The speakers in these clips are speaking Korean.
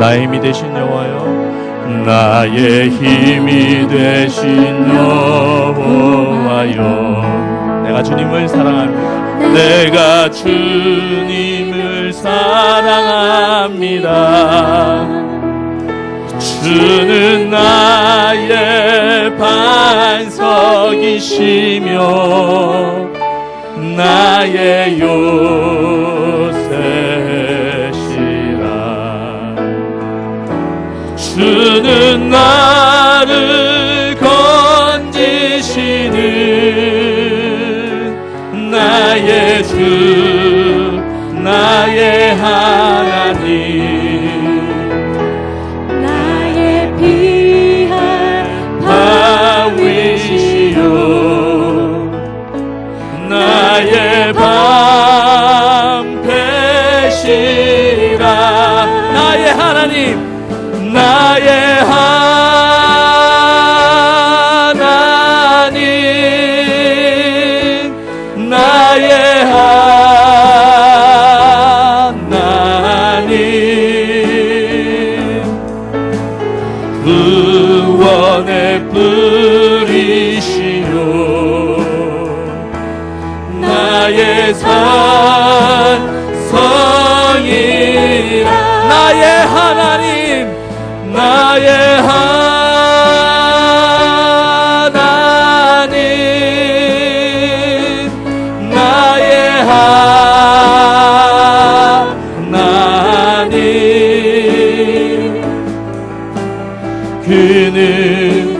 나의 힘이 되신 여호와여 나의 힘이 되신 여호와여. 내가 주님을 사랑합니다. 내가 주님을 사랑합니다. 주는 나의 반석이시며 나의 요 주는 나를 건지시는 나의 주 뿌리시요 나의 산성이라. 나의 하나님 나의 하나님. 나의 하나님. 그는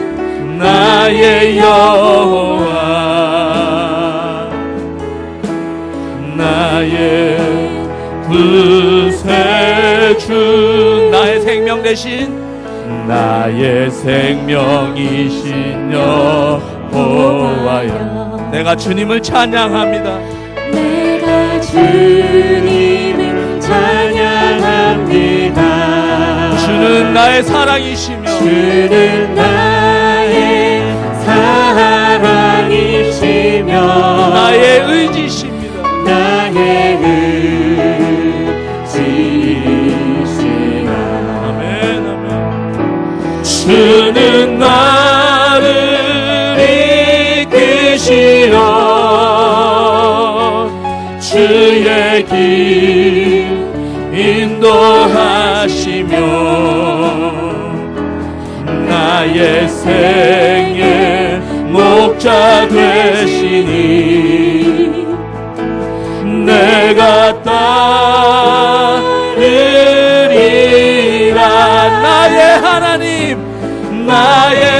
나의 여호와. 나의 구세주. 나의 생명 대신. 나의 생명이신 여호와여. 내가 주님을 찬양합니다. 내가 주님을 찬양합니다. 주는 나의 사랑이시며 주는 나 인도하시며 나의 생의 목자 되시니 내가 따르리라. 나의 하나님 나의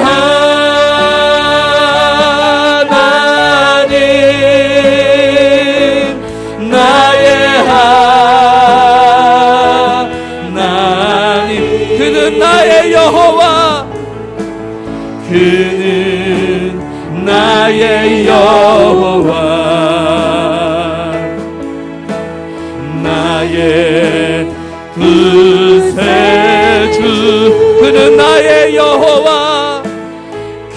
그는 나의 여호와.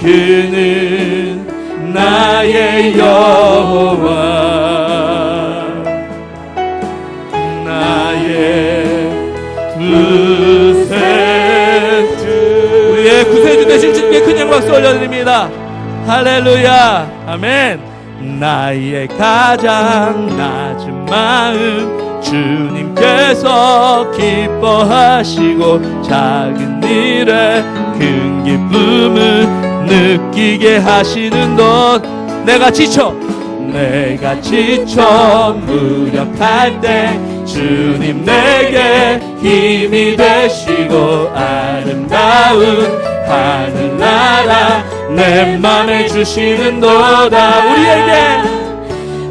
그는 나의 여호와. 나의 구세주. 우리의 구세주 되신 주님께 큰 박수 올려드립니다. 할렐루야. 아멘. 나의 가장 낮은 마음 주님께서 기뻐하시고 작은 일에 큰 기쁨을 느끼게 하시는 것. 내가 지쳐 내가 지쳐 무력할 때 주님 내게 힘이 되시고 아름다운 하늘나라 내 맘에 주시는 도다. 우리에게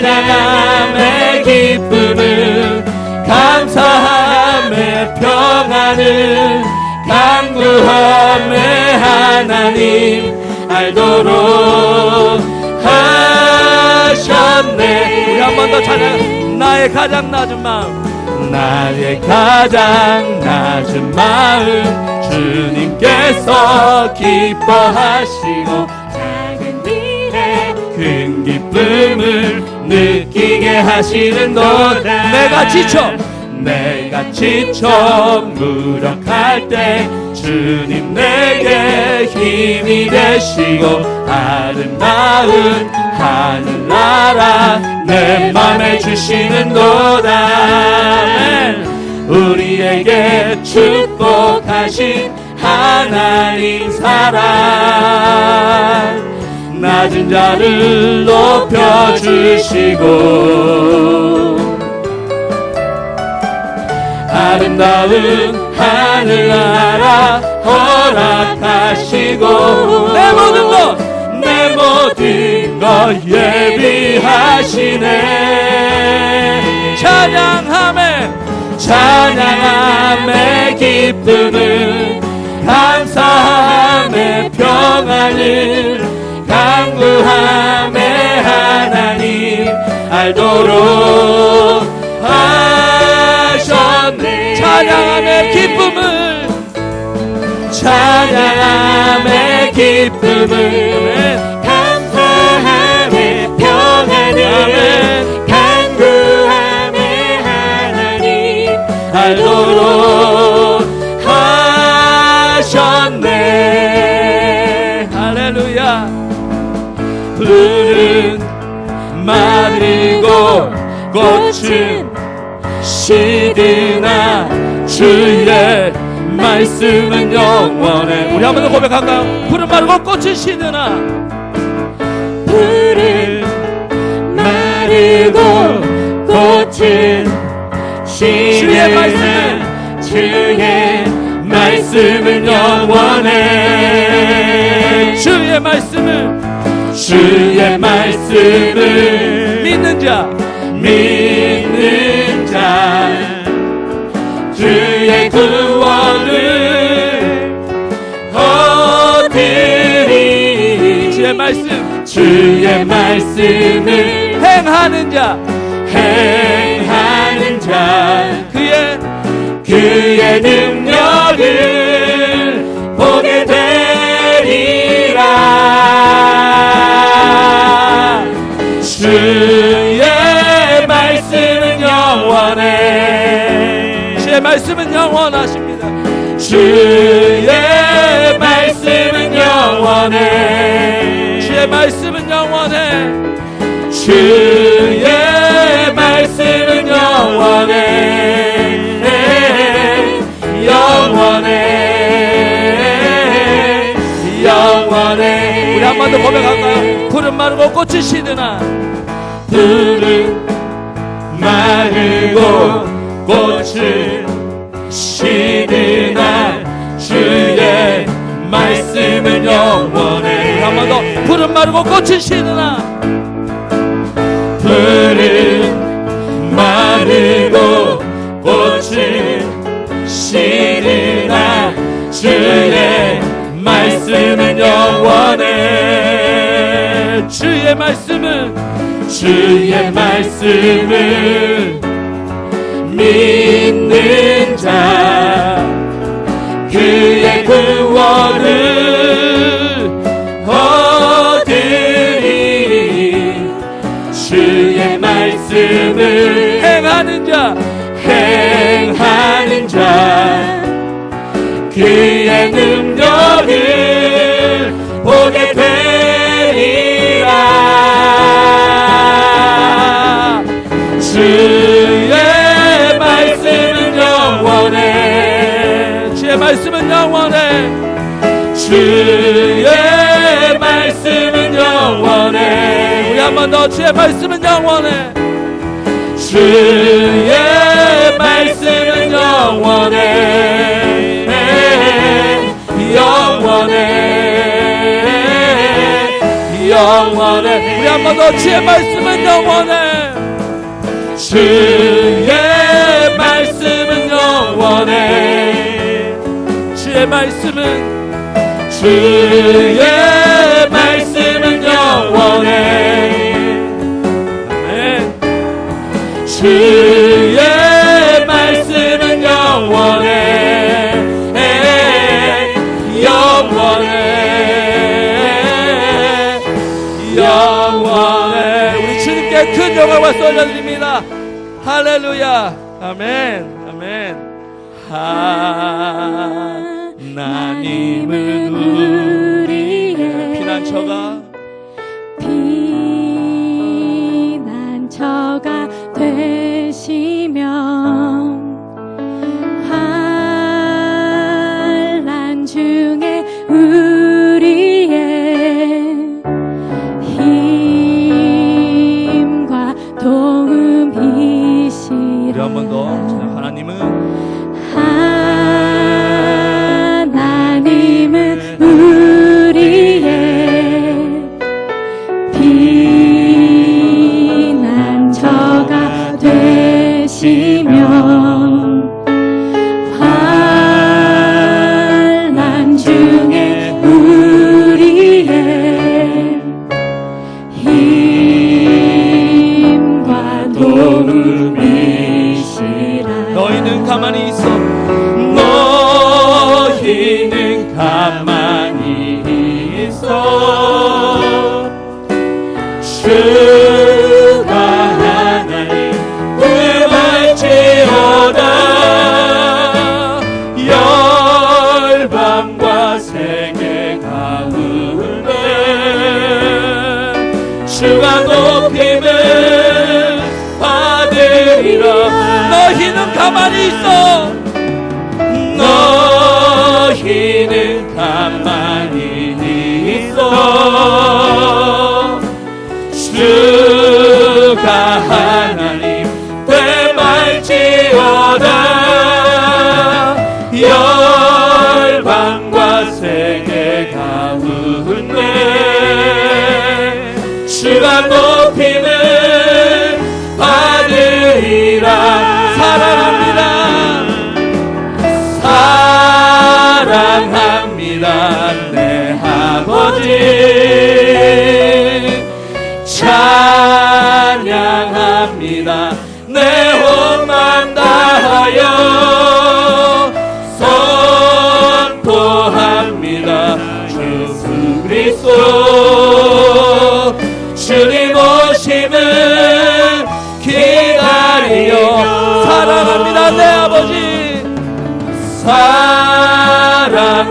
찬양함의 기쁨을 감사함의 평안을 강구함의 하나님 알도록 하셨네. 우리 한 번 더 찬양. 나의 가장 낮은 마음. 나의 가장 낮은 마음. 주님께서 기뻐하시고 작은 일에 큰 기쁨을 느끼게 하시는 도다. 내가 지쳐. 내가 지쳐 무력할 때 주님 내게 힘이 되시고 아름다운 하늘나라 내 맘에 주시는 도다. 우리에게 축복하신 하나님 사랑 낮은 자를 높여 주시고 아름다운 하늘 나라 허락하시고 내 모든 것, 내 모든 것 예비하시네. 찬양함에 찬양함의 기쁨을 감사함의 평안을 알도록 하셨네. 찬양함의 기쁨을 찬양함의 기쁨을 감사함의 평안을 간구함의 하나님. 알도록 꽃은 시드나 주의 말씀은 영원해. 우리 한번 더 고백할까요? 푸른 마르고 꽃은 시드나. 푸른 마르고 꽃은 주의 말씀 주의 말씀은 영원해. 주의 말씀을 주의 말씀을 믿는 자 주의 구원을 얻으리 주의 말씀. 주의 말씀을 행하는 자. 행하는 자. 그의 그의 능력을 말씀은 영원하십니다. 주의 말씀은 영원해. 주의 말씀은 영원해. 주의 말씀은 영원해. 영원해. 영원해. 우리 한 번 더 고백할까요? 푸른 마르고 꽃이 시드나. 푸른 마르고 꽃은 푸른 마르고 꽃은 시드나. 푸른 마르고 꽃은 시드나 주의 말씀은 영원해. 주의 말씀은 주의 말씀을 믿는 자 그의 구 능력을 보게 되리라. 주의 주의 주의 주의 말씀은 영원해. 주의 말씀은 영원해 영원해. 우리 한 번 더 주의 말씀은 영원해. 주의 말씀은 영원해. 주의 말씀은 주의 말씀은 영원해. 아멘. 주 영원해 우리 주님께 큰 영광과 쏠려드립니다. 할렐루야. 아멘. 아멘. 하나님은 찬양합니다. 내 혼만 다하여 선포합니다. 주 그리스도 주님 오심을 기다리며 사랑합니다 내 아버지. 사랑합니다